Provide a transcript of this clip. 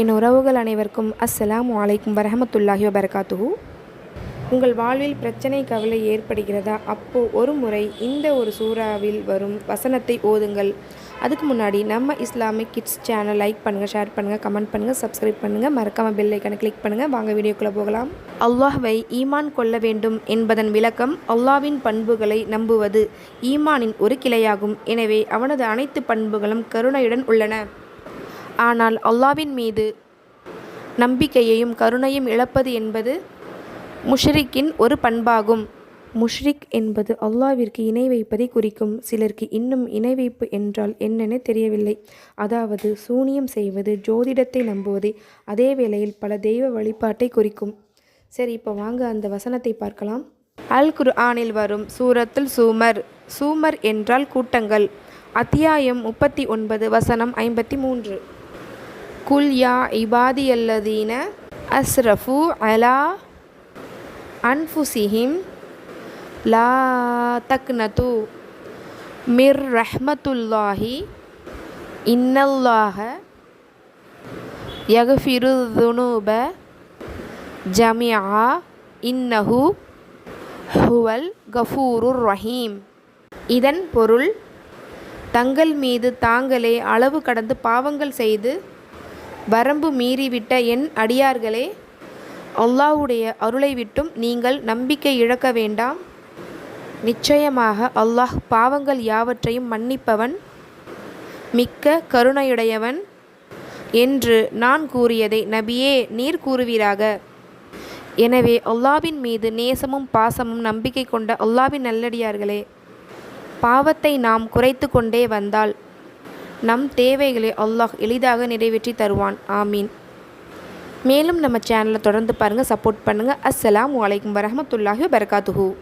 என் உறவுகள் அனைவருக்கும் அஸ்ஸலாம் வலைக்கும் வரஹமத்துல்லாஹி வபரகாத்துஹு. உங்கள் வாழ்வில் பிரச்சனை கவலை ஏற்படுகிறதா? அப்போ ஒரு முறை இந்த ஒரு சூறாவில் வரும் வசனத்தை ஓதுங்கள். அதுக்கு முன்னாடி நம்ம இஸ்லாமிக் கிட்ஸ் சேனல் லைக் பண்ணுங்கள் ஷேர் பண்ணுங்கள் கமெண்ட் பண்ணுங்கள் சப்ஸ்கிரைப் பண்ணுங்கள் மறக்காமல் பெல் ஐக்கனை கிளிக் பண்ணுங்கள் வாங்க வீடியோக்குள்ளே போகலாம். அல்லாஹ்வை ஈமான் கொள்ள வேண்டும் என்பதன் விளக்கம் அல்லாவின் பண்புகளை நம்புவது ஈமானின் ஒரு கிளையாகும். எனவே அவனது அனைத்து பண்புகளும் கருணையுடன் உள்ளன. ஆனால் அல்லாவின் மீது நம்பிக்கையையும் கருணையும் இழப்பது என்பது முஷ்ரிக்கின் ஒரு பண்பாகும். முஷ்ரிக் என்பது அல்லாவிற்கு இணை வைப்பதை குறிக்கும். சிலருக்கு இன்னும் இணை வைப்பு என்றால் என்னென்ன தெரியவில்லை. அதாவது சூனியம் செய்வது ஜோதிடத்தை நம்புவது அதே வேளையில் பல தெய்வ வழிபாட்டை குறிக்கும். சரி இப்போ வாங்க அந்த வசனத்தை பார்க்கலாம். அல் குர்ஆனில் வரும் சூரத்துல் சூமர். சூமர் என்றால் கூட்டங்கள். அத்தியாயம் முப்பத்தி ஒன்பது வசனம் ஐம்பத்தி மூன்று. குல் யா இபாதியல்லதீன அஸ்ரஃபு அலா அன்ஃபுசிஹிம் லா தக்னது மிர் ரஹ்மத்துல்லாஹி இன்னல்லாஹ யகஃபிரு துனூப ஜமியா இன்னஹு ஹுவல் கஃபூருர் ரஹீம். இதன் பொருள் தங்கள் மீது தாங்களே அளவு கடந்து பாவங்கள் செய்து வரம்பு மீறிவிட்ட என் அடியார்களே அல்லாஹ்வுடைய அருளை விட்டும் நீங்கள் நம்பிக்கை இழக்க வேண்டாம். நிச்சயமாக அல்லாஹ் பாவங்கள் யாவற்றையும் மன்னிப்பவன் மிக்க கருணையுடையவன் என்று நான் கூறியதை நபியே நீர் கூறுவீராக. எனவே அல்லாவின் மீது நேசமும் பாசமும் நம்பிக்கை கொண்ட அல்லாவின் நல்லடியார்களே பாவத்தை நாம் குறைத்து கொண்டே வந்தால் நம் தேவைகளை அல்லாஹ் எளிதாக நிறைவேற்றி தருவான். ஆமீன். மேலும் நம்ம சேனலை தொடர்ந்து பாருங்கள் சப்போர்ட் பண்ணுங்கள் அஸ்ஸலாம் வலைக்கம் வரமத்துல்லாஹி வரகாத்துஹூ